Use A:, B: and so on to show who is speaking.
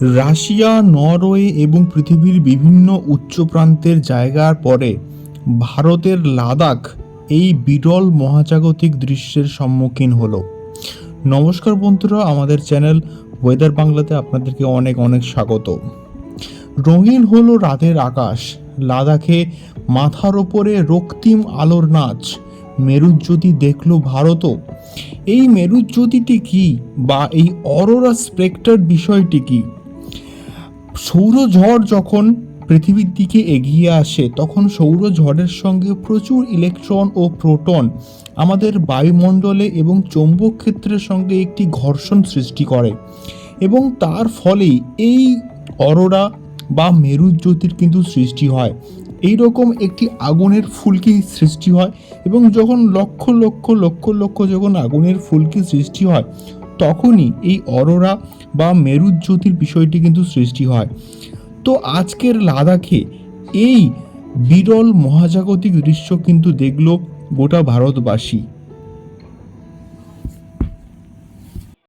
A: Russia, Norway এবং পৃথিবীর বিভিন্ন উচ্চ প্রান্তের জায়গার পরে ভারতের লাদাখ এই বিরল মহাজাগতিক দৃশ্যের সম্মুখীন হলো। নমস্কার বন্ধুরা, আমাদের চ্যানেল ওয়েদার বাংলাতে আপনাদেরকে অনেক অনেক স্বাগত। রঙিন হলো রাতের আকাশ। লাদাখে মাথার ওপরে রক্তিম আলোর নাচ। মেরুজ্যোতি দেখল ভারতও। এই মেরুজ্যোতিটি কি বা এই অরোরা স্পেক্টার বিষয়টি কি? সৌরঝড় যখন পৃথিবীর দিকে এগিয়ে আসে, তখন সৌরঝড়ের সঙ্গে প্রচুর ইলেকট্রন ও প্রোটন আমাদের বায়ুমণ্ডলে এবং চৌম্বক ক্ষেত্রের সঙ্গে একটি ঘর্ষণ সৃষ্টি করে এবং তার ফলেই এই অরোরা বা মেরুজ্যোতির কিন্তু সৃষ্টি হয়। এই রকম একটি আগুনের ফুলকি সৃষ্টি হয় এবং যখন লক্ষ লক্ষ লক্ষ লক্ষ যখন আগুনের ফুলকি সৃষ্টি হয়, তখনই এই অরোরা বা মেরুজ্যোতির বিষয়টি কিন্তু সৃষ্টি হয়। তো আজকের লাদাখে এই বিরল মহাজাগতিক দৃশ্য কিন্তু দেখল গোটা ভারতবাসী।